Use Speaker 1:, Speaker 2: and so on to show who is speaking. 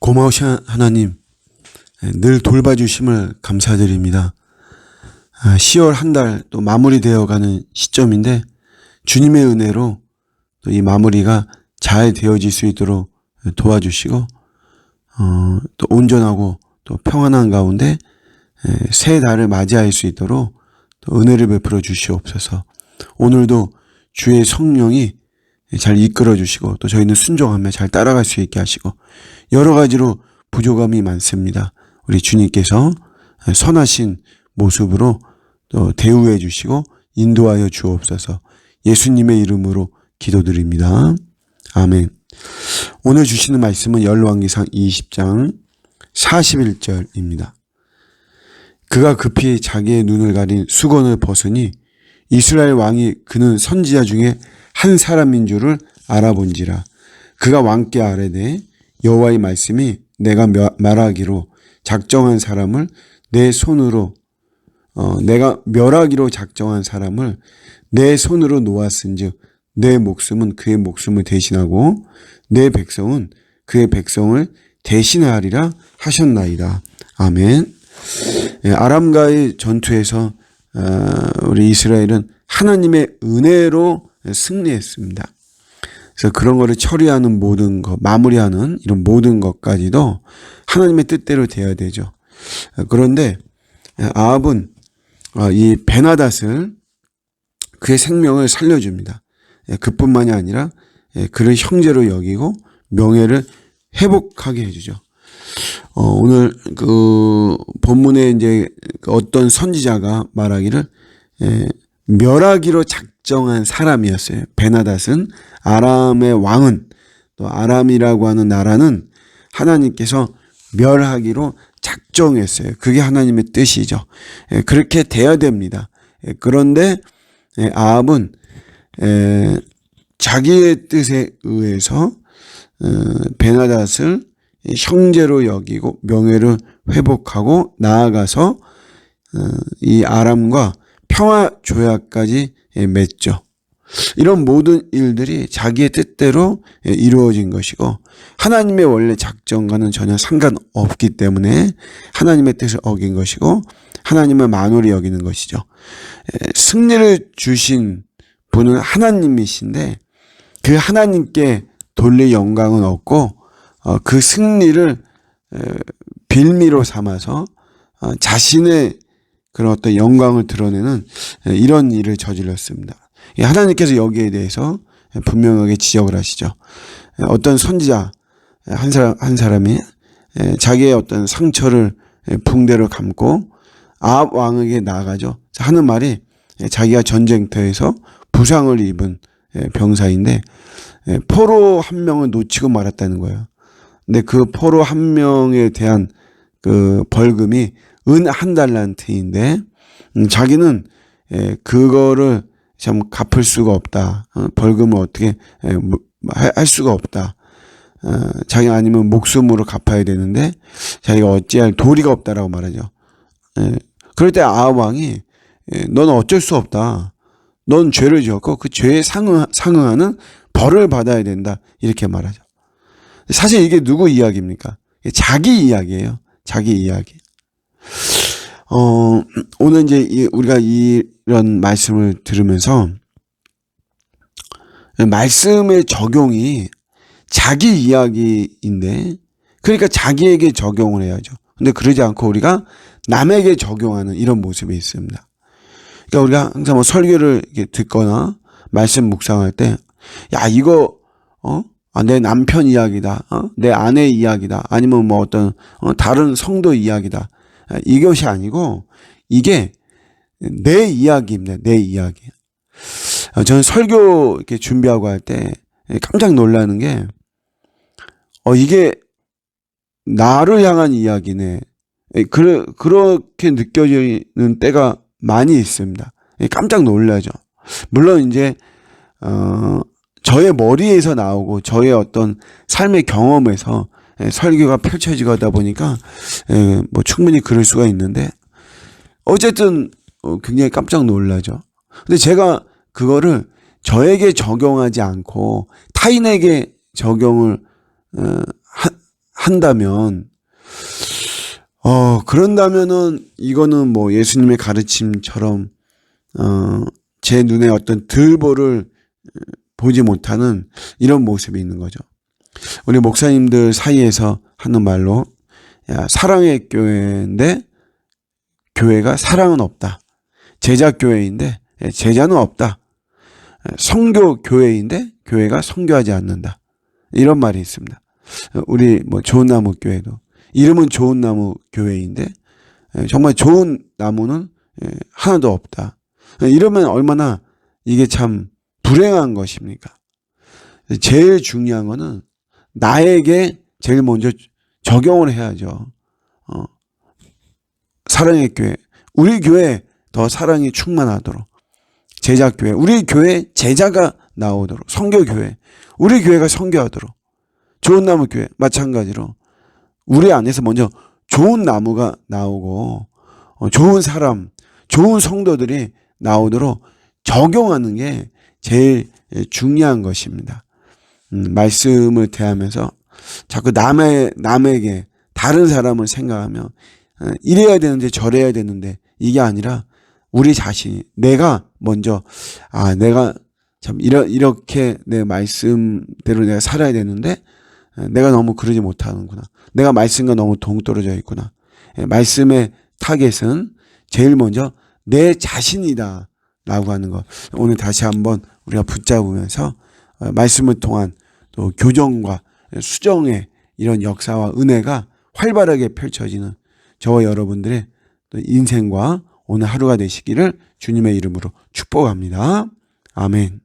Speaker 1: 고마우신 하나님, 예, 늘 돌봐주심을 감사드립니다. 10월 한 달 또 마무리되어 가는 시점인데 주님의 은혜로 또 이 마무리가 잘 되어질 수 있도록 도와주시고 어, 또 온전하고 또 평안한 가운데 예, 새 달을 맞이할 수 있도록 또 은혜를 베풀어 주시옵소서. 오늘도 주의 성령이 잘 이끌어 주시고 또 저희는 순종하며 잘 따라갈 수 있게 하시고 여러 가지로 부족함이 많습니다. 우리 주님께서 선하신 모습으로 또 대우해 주시고 인도하여 주옵소서 예수님의 이름으로 기도드립니다. 아멘. 오늘 주시는 말씀은 열왕기상 20장 41절입니다. 그가 급히 자기의 눈을 가린 수건을 벗으니 이스라엘 왕이 그는 선지자 중에 한 사람인 줄을 알아본지라. 그가 왕께 아뢰되 여호와의 말씀이 내가 말하기로 작정한 사람을 내 손으로 어, 내가 멸하기로 작정한 사람을 내 손으로 놓았은즉 내 목숨은 그의 목숨을 대신하고 내 백성은 그의 백성을 대신하리라 하셨나이다. 아멘. 예, 아람과의 전투에서 어, 우리 이스라엘은 하나님의 은혜로 승리했습니다. 그래서 그런 거를 처리하는 모든 것, 마무리하는 이런 모든 것까지도 하나님의 뜻대로 돼야 되죠. 그런데 아합은 어, 이 베나닷을 그의 생명을 살려줍니다. 예, 그뿐만이 아니라 예, 그를 형제로 여기고 명예를 회복하게 해주죠. 어, 오늘 그 본문에 이제 어떤 선지자가 말하기를 예, 멸하기로 작정한 사람이었어요. 베나닷은 아람의 왕은 또 아람이라고 하는 나라는 하나님께서 멸하기로 작정했어요. 그게 하나님의 뜻이죠. 예, 그렇게 돼야 됩니다. 예, 그런데 예, 아합은 자기의 뜻에 의해서 어, 베나닷을 형제로 여기고 명예를 회복하고 나아가서 어, 이 아람과 평화 조약까지 맺죠. 이런 모든 일들이 자기의 뜻대로 이루어진 것이고 하나님의 원래 작정과는 전혀 상관없기 때문에 하나님의 뜻을 어긴 것이고 하나님을 만홀히 여기는 것이죠. 승리를 주신 분은 하나님이신데 그 하나님께 돌릴 영광은 없고 어, 그 승리를 빌미로 삼아서 어, 자신의 그런 어떤 영광을 드러내는 이런 일을 저질렀습니다. 하나님께서 여기에 대해서 분명하게 지적을 하시죠. 어떤 선지자 한 사람 한 사람이 자기의 어떤 상처를 붕대로 감고 아합 왕에게 나아가죠. 하는 말이 자기가 전쟁터에서 부상을 입은 병사인데 포로 한 명을 놓치고 말았다는 거예요. 근데 그 포로 한 명에 대한 그 벌금이 은 한 달란트인데 음, 자기는 그거를 참 갚을 수가 없다. 어, 벌금을 어떻게 뭐, 할 수가 없다. 어, 자기 아니면 목숨으로 갚아야 되는데 자기가 어찌할 도리가 없다라고 말하죠. 그럴 때 아합 왕이 넌 어쩔 수 없다. 넌 죄를 지었고 그 죄에 상응, 상응하는 벌을 받아야 된다. 이렇게 말하죠. 사실 이게 누구 이야기입니까? 자기 이야기예요. 자기 이야기. 어, 오늘 이제 우리가 이런 말씀을 들으면서 말씀의 적용이 자기 이야기인데 그러니까 자기에게 적용을 해야죠. 근데 그러지 않고 우리가 남에게 적용하는 이런 모습이 있습니다. 그러니까 우리가 항상 뭐 설교를 이렇게 듣거나 말씀 묵상할 때, 야, 이거, 어? 아, 내 남편 이야기다. 어? 내 아내 이야기다. 아니면 뭐 어떤, 어, 다른 성도 이야기다. 아, 이것이 아니고, 이게 내 이야기입니다. 내 이야기. 어, 저는 설교 이렇게 준비하고 할 때 깜짝 놀라는 게, 어, 이게 나를 향한 이야기네. 그, 그렇게 느껴지는 때가 많이 있습니다. 깜짝 놀라죠. 물론 이제 어 저의 머리에서 나오고 저의 어떤 삶의 경험에서 설교가 펼쳐지다 보니까 뭐 충분히 그럴 수가 있는데 어쨌든 어, 굉장히 깜짝 놀라죠. 근데 제가 그거를 저에게 적용하지 않고 타인에게 적용을 어, 한다면 어 그런다면은 이거는 뭐 예수님의 가르침처럼 어제 눈에 어떤 들보를 보지 못하는 이런 모습이 있는 거죠. 우리 목사님들 사이에서 하는 말로 야, 사랑의 교회인데 교회가 사랑은 없다. 제자 교회인데 예, 제자는 없다. 예, 성교 교회인데 교회가 성교하지 않는다. 이런 말이 있습니다. 우리 뭐 좋은 나무 교회도 이름은 좋은 나무 교회인데 예, 정말 좋은 나무는 예, 하나도 없다. 이러면 얼마나 이게 참 불행한 것입니까? 제일 중요한 거는 나에게 제일 먼저 적용을 해야죠. 어. 사랑의 교회. 우리 교회 더 사랑이 충만하도록. 제자 교회. 우리 교회 제자가 나오도록. 성교 교회. 우리 교회가 성교하도록. 좋은 나무 교회. 마찬가지로. 우리 안에서 먼저 좋은 나무가 나오고, 어, 좋은 사람, 좋은 성도들이 나오도록 적용하는 게 제일 중요한 것입니다. 음, 말씀을 대하면서 자꾸 남의, 남에게 다른 사람을 생각하며 어, 이래야 되는데 저래야 되는데 이게 아니라 우리 자신이 내가 먼저 아 내가 참 이러, 이렇게 내 말씀대로 내가 살아야 되는데 어, 내가 너무 그러지 못하는구나. 내가 말씀과 너무 동떨어져 있구나. 예, 말씀의 타겟은 제일 먼저 내 자신이다. 라고 하는 것. 오늘 다시 한번 우리가 붙잡으면서 어, 말씀을 통한 또 교정과 수정의 이런 역사와 은혜가 활발하게 펼쳐지는 저와 여러분들의 또 인생과 오늘 하루가 되시기를 주님의 이름으로 축복합니다. 아멘.